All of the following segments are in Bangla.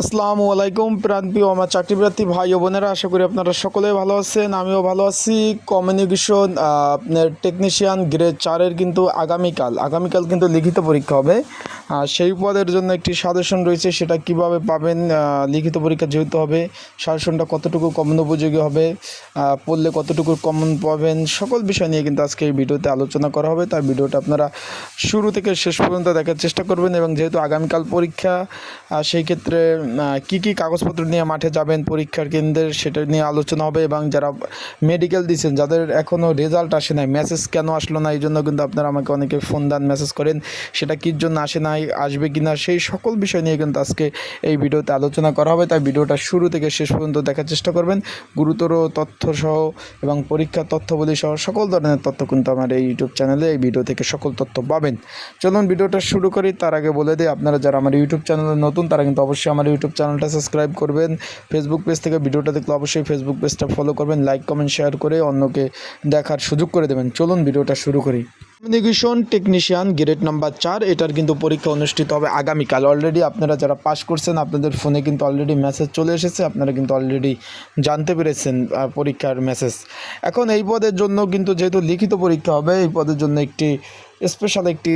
আসসালামু আলাইকুম প্রাণপ্রিয় আমার চাকরিপ্রার্থী ভাই ও বোনেরা, আশা করি আপনারা সকলেই ভালো আছেন, আমিও ভালো আছি। কমিউনিকেশন আপনার টেকনিশিয়ান গ্রেড চারের কিন্তু আগামীকাল আগামীকাল কিন্তু লিখিত পরীক্ষা হবে। সেই পদের জন্য একটি সাজেশন রয়েছে, সেটা কীভাবে পাবেন লিখিত পরীক্ষা যেহেতু হবে সাজেশনটা কতটুকু কমন উপযোগী হবে পড়লে কতটুকু কমন পাবেন, সকল বিষয় নিয়ে কিন্তু আজকে এই ভিডিওতে আলোচনা করা হবে। তার ভিডিওটা আপনারা শুরু থেকে শেষ পর্যন্ত দেখার চেষ্টা করবেন এবং যেহেতু আগামীকাল পরীক্ষা সেই ক্ষেত্রে কী কী কাগজপত্র নিয়ে মাঠে যাবেন, পরীক্ষার কেন্দ্রে সেটা নিয়ে আলোচনা হবে এবং যারা মেডিকেল দিচ্ছেন, যাদের এখনও রেজাল্ট আসে নাই মেসেজ কেন আসলো না, এই জন্য কিন্তু আপনারা আমাকে অনেকে ফোন দেন মেসেজ করেন, সেটা কির জন্য আসে নাই, আসবে কি না সেই সকল বিষয় নিয়ে কিন্তু আজকে এই ভিডিওতে আলোচনা করা হবে। তাই ভিডিওটা শুরু থেকে শেষ পর্যন্ত দেখার চেষ্টা করবেন। গুরুতর তথ্য সহ এবং পরীক্ষার তথ্যবলী সহ সকল ধরনের তথ্য কিন্তু আমার এই ইউটিউব চ্যানেলে এই ভিডিও থেকে সকল তথ্য পাবেন। চলুন, ভিডিওটা শুরু করি। তার আগে বলে দিই, আপনারা যারা আমার ইউটিউব চ্যানেলে নতুন, তারা কিন্তু অবশ্যই আমার চ্যানেলটা সাবস্ক্রাইব করবেন। ফেসবুক পেজ থেকে ভিডিওটা দেখলে অবশ্যই ফেসবুক পেজটা ফলো করবেন লাইক কমেন্ট শেয়ার করে অন্যকে দেখার সুযোগ করে দেবেন। চলুন ভিডিওটা শুরু করি। কমিউনিকেশন টেকনিশিয়ান গ্রেড নাম্বার চার, এটার কিন্তু পরীক্ষা অনুষ্ঠিত হবে আগামীকাল। অলরেডি আপনারা যারা পাস করছেন, আপনাদের ফোনে কিন্তু অলরেডি মেসেজ চলে এসেছে, আপনারা কিন্তু অলরেডি জানতে পেরেছেন পরীক্ষার মেসেজ এখন এই পদের জন্য কিন্তু যেহেতু লিখিত পরীক্ষা হবে, এই পদের জন্য একটি স্পেশাল একটি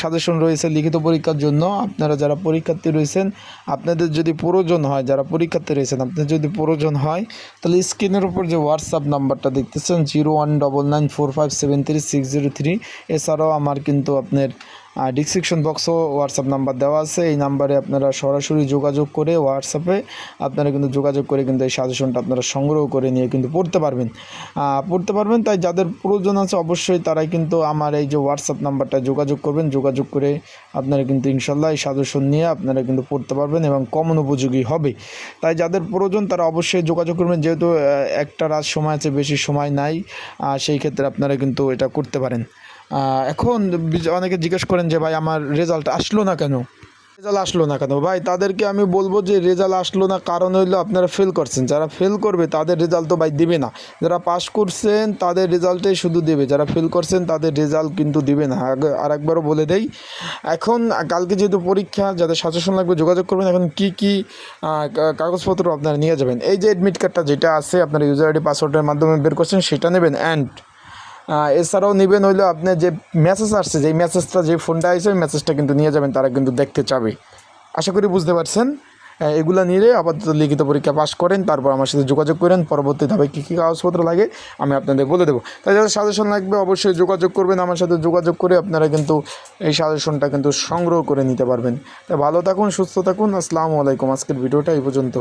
সাজেশন রয়েছে লিখিত পরীক্ষার জন্য। আপনারা যারা পরীক্ষার্থী রয়েছেন, আপনাদের যদি প্রয়োজন হয়, যারা পরীক্ষার্থী রয়েছেন, আপনাদের যদি প্রয়োজন হয়, তাহলে স্ক্রিনের উপর যে হোয়াটসঅ্যাপ নাম্বারটা দেখতেছেন zero one double nine four five seven three six zero three এছাড়াও আমার কিন্তু আপনার ডিসক্রিপশন বক্সও হোয়াটসঅ্যাপ নাম্বার দেওয়া আছে। এই নাম্বারে আপনারা সরাসরি যোগাযোগ করে হোয়াটসঅ্যাপে আপনারা কিন্তু যোগাযোগ করে কিন্তু এই সাজেশনটা আপনারা সংগ্রহ করে নিয়ে কিন্তু পড়তে পারবেন। পড়তে পারবেন, তাই যাদের প্রয়োজন আছে অবশ্যই তারাই কিন্তু আমার এই যে হোয়াটসঅ্যাপ নাম্বারটা যোগাযোগ করবেন। যোগাযোগ করে আপনারা কিন্তু ইনশাল্লাহ এই সাজেশন নিয়ে আপনারা কিন্তু পড়তে পারবেন এবং কমন উপযোগী হবে। তাই যাদের প্রয়োজন তারা অবশ্যই যোগাযোগ করবেন। যেহেতু একটা রাত সময় আছে, বেশি সময় নাই সেই ক্ষেত্রে আপনারা কিন্তু এটা করতে পারেন। এখন অনেকে জিজ্ঞেস করেন যে, ভাই, আমার রেজাল্ট আসলো না কেন? রেজাল্ট আসলো না কেন? ভাই, তাদেরকে আমি বলব যে রেজাল্ট আসলো না, কারণ হইল আপনারা ফেল করছেন। যারা ফেল করবে, তাদের রেজাল্ট তো ভাই দিবে না। যারা পাস করছেন, তাদের রেজাল্টে শুধু দেবে। যারা ফেল করছেন, তাদের রেজাল্ট কিন্তু দিবে না। আর একবারও বলে দেই, এখন কালকে যেহেতু পরীক্ষা, যাদের সাজেশন লাগবে যোগাযোগ করবেন, এখন কি কি কাগজপত্র আপনারা নিয়ে যাবেন? এই যে অ্যাডমিট কার্ডটা যেটা আছে, আপনার ইউজার আইডি পাসওয়ার্ডের মাধ্যমে বের করছেন, সেটা নেবেন অ্যান্ড এছাড়াও নেবেন হইল আপনার যে মেসেজ আসছে যে মেসেজটা যে ফোনটা আসছে ওই মেসেজটা কিন্তু নিয়ে যাবেন, তারা কিন্তু দেখতে চাবে। আশা করি বুঝতে পারছেন। এগুলো নিলে আপাতত লিখিত পরীক্ষা পাস করেন, তারপর আমার সাথে যোগাযোগ করেন পরবর্তী ধাপে কী কী কাগজপত্র লাগে, আমি আপনাদের বলে দেবো। তাই যাদের সাজেশন লাগবে, অবশ্যই যোগাযোগ করবেন আমার সাথে, যোগাযোগ করে আপনারা কিন্তু এই সাজেশনটা কিন্তু সংগ্রহ করে নিতে পারবেন। তাই ভালো থাকুন, সুস্থ থাকুন, আসসালামু আলাইকুম। আজকের ভিডিওটা এই পর্যন্ত।